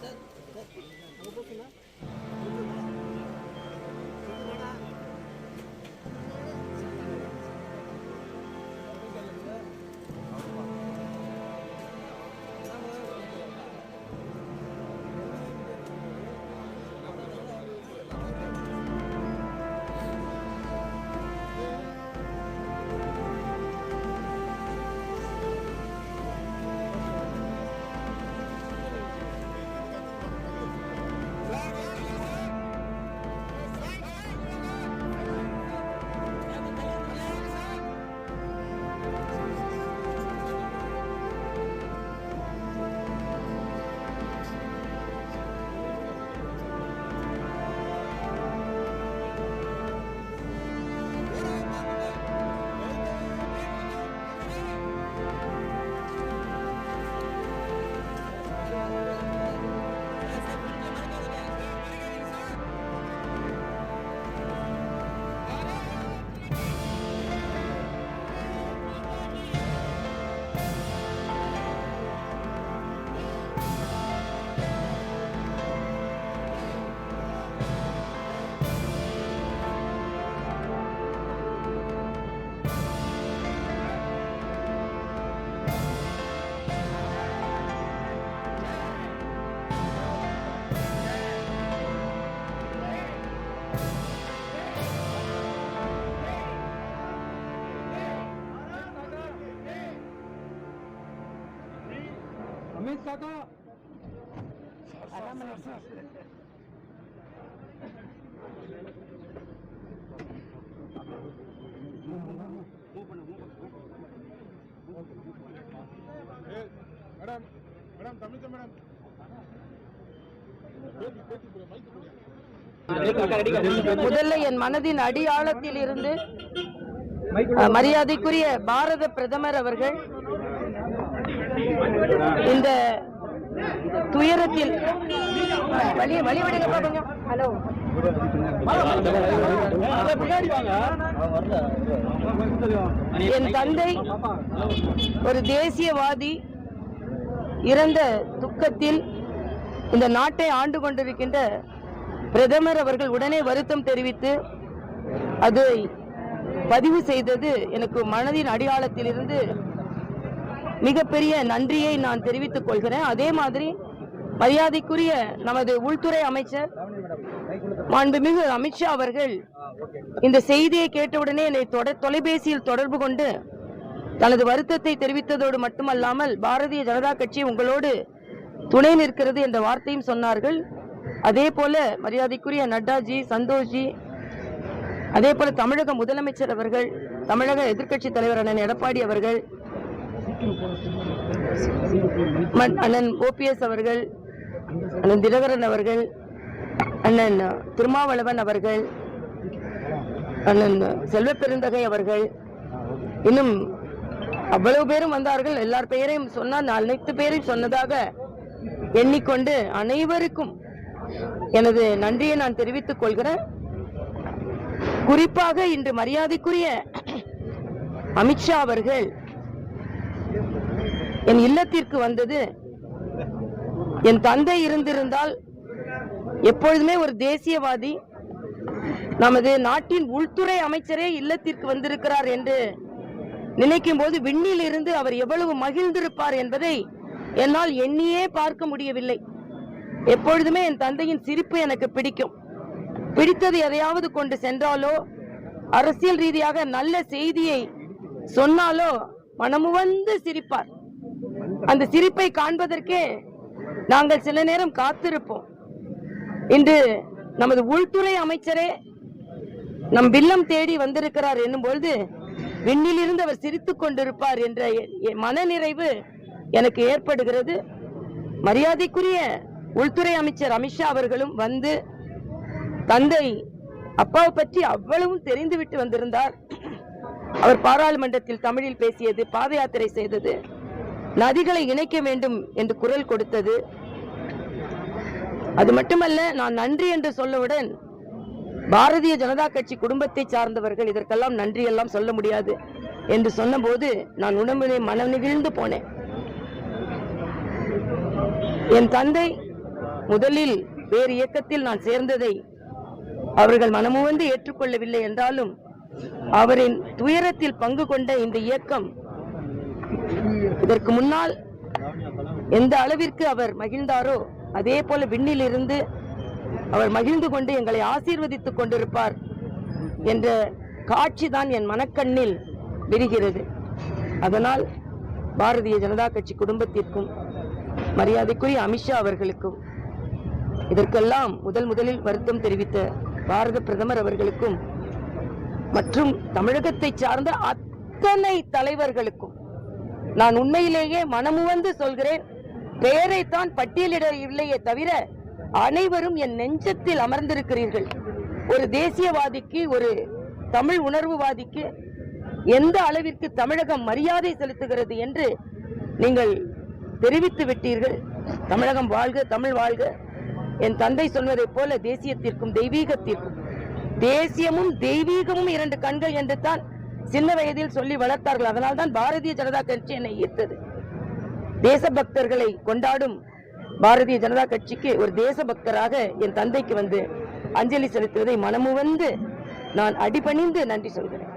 ¿Cómo funciona? முதல்ல என் மனதின் அடியாளத்தில் இருந்து மரியாதைக்குரிய பாரத பிரதமர் அவர்கள் இந்த துயரத்தில் வழி வழி விடுங்கப்பா கொஞ்சம். ஹலோ. என் தந்தை ஒரு தேசியவாதி இறந்த துக்கத்தில் இந்த நாட்டை ஆண்டு கொண்டிருக்கின்ற பிரதமர் அவர்கள் உடனே வருத்தம் தெரிவித்து அதை பதிவு செய்தது எனக்கு மனதின் அடியாளத்தில் இருந்து மிகப்பெரிய நன்றியை நான் தெரிவித்துக் கொள்கிறேன். அதே மாதிரி மரியாதைக்குரிய நமது உள்துறை அமைச்சர் மாண்புமிகு அமித்ஷா அவர்கள் இந்த செய்தியை கேட்டவுடனே என்னை தொலைபேசியில் தொடர்பு கொண்டு தனது வருத்தத்தை தெரிவித்ததோடு மட்டுமல்லாமல் பாரதிய ஜனதா கட்சி உங்களோடு துணை நிற்கிறது என்ற வார்த்தையும் சொன்னார்கள். அதே போல மரியாதைக்குரிய நட்டாஜி சந்தோஷ்ஜி அதே போல தமிழக முதலமைச்சர் அவர்கள் தமிழக எதிர்க்கட்சி தலைவர் அண்ணன் எடப்பாடி அவர்கள் அண்ணன் ஓபிஎஸ் அவர்கள் அண்ணன் தினகரன் அவர்கள் அண்ணன் திருமாவளவன் அவர்கள் அண்ணன் செல்வ பெருந்தகை அவர்கள். இன்னும் அவ்வளவு பேரும் வந்தார்கள். எல்லார் பெயரையும் சொன்னால் அனைத்து பேரையும் சொன்னதாக எண்ணிக்கொண்டு அனைவருக்கும் எனது நன்றியை நான் தெரிவித்துக் கொள்கிறேன். குறிப்பாக இன்று மரியாதைக்குரிய அமித்ஷா அவர்கள் என் இல்லத்திற்கு வந்தது. என் தந்தை இருந்திருந்தால் எப்பொழுதுமே ஒரு தேசியவாதி நமது நாட்டின் உள்துறை அமைச்சரே இல்லத்திற்கு வந்திருக்கிறார் என்று நினைக்கும் போது விண்ணில் இருந்து அவர் எவ்வளவு மகிழ்ந்திருப்பார் என்பதை என்னால் எண்ணியே பார்க்க முடியவில்லை. எப்பொழுதுமே என் தந்தையின் சிரிப்பு எனக்கு பிடிக்கும். பிடித்தது எதையாவது கொண்டு சென்றாலோ அரசியல் ரீதியாக நல்ல செய்தியை சொன்னாலோ மனமுவந்து சிரிப்பார். அந்த சிரிப்பை காண்பதற்கே நாங்கள் சில நேரம் காத்திருப்போம். இன்று நமது உள்துறை அமைச்சரே நம் வில்லம் தேடி வந்திருக்கிறார் என்னும் பொழுது விண்ணிலிருந்து அவர் சிரித்துக் கொண்டிருப்பார் என்ற எ- மனநிறைவு எனக்கு ஏற்படுகிறது. மரியாதைக்குரிய உள்துறை அமைச்சர் அமித்ஷா அவர்களும் வந்து தந்தை அப்பாவை பற்றி அவ்வளவும் தெரிந்துவிட்டு வந்திருந்தார். அவர் பாராளுமன்றத்தில் தமிழில் பேசியது பாத யாத்திரை செய்தது. நதிகளை இணைக்க வேண்டும் என்று குரல் கொடுத்தது. அது மட்டுமல்ல நான் நன்றி என்று சொல்லவுடன் பாரதிய ஜனதா கட்சி குடும்பத்தை சார்ந்தவர்கள் இதற்கெல்லாம் நன்றி எல்லாம் சொல்ல முடியாது என்று சொன்னபோது நான் உடம்பிலே மனம் நெகிழ்ந்து போனேன். என் தந்தை முதலில் வேறு இயக்கத்தில் நான் சேர்ந்ததை அவர்கள் மனமுவந்து ஏற்றுக்கொள்ளவில்லை என்றாலும் அவரின் துயரத்தில் பங்கு கொண்ட இந்த இயக்கம் இதற்கு முன்னால் எந்த அளவிற்கு அவர் மகிழ்ந்தாரோ அதே போல விண்ணில் இருந்து அவர் மகிழ்ந்து கொண்டு எங்களை ஆசீர்வதித்துக் கொண்டிருப்பார் என்ற காட்சி தான் என் மனக்கண்ணில் விரிகிறது. அதனால் பாரதிய ஜனதா கட்சி குடும்பத்திற்கும் மரியாதைக்குரிய அமித்ஷா அவர்களுக்கும் இதற்கெல்லாம் முதல் முதலில் வருத்தம் தெரிவித்த பாரத பிரதமர் அவர்களுக்கும் மற்றும் தமிழகத்தை சார்ந்த அத்தனை தலைவர்களுக்கும் நான் உண்மையிலேயே மனமுவந்து சொல்கிறேன் பெயரைத்தான் பட்டியலிடவில்லையே தவிர அனைவரும் என் நெஞ்சத்தில் அமர்ந்திருக்கிறீர்கள். ஒரு தேசியவாதிக்கு ஒரு தமிழ் உணர்வுவாதிக்கு எந்த அளவிற்கு தமிழகம் மரியாதை செலுத்துகிறது என்று நீங்கள் தெரிவித்து விட்டீர்கள். தமிழகம் வாழ்க தமிழ் வாழ்க. என் தந்தை சொல்வதைப் போல தேசியத்திற்கும் தெய்வீகத்திற்கும். தேசியமும் தெய்வீகமும் இரண்டு கண்கள் என்று தான் சின்ன வயதில் சொல்லி வளர்த்தார்கள். அதனால் தான் பாரதிய ஜனதா கட்சி என்னை ஈர்த்தது. தேசபக்தர்களை கொண்டாடும் பாரதிய ஜனதா கட்சிக்கு ஒரு தேசபக்தராக என் தந்தைக்கு வந்து அஞ்சலி செலுத்துவதை மனமுவந்து நான் அடிபணிந்து நன்றி சொல்கிறேன்.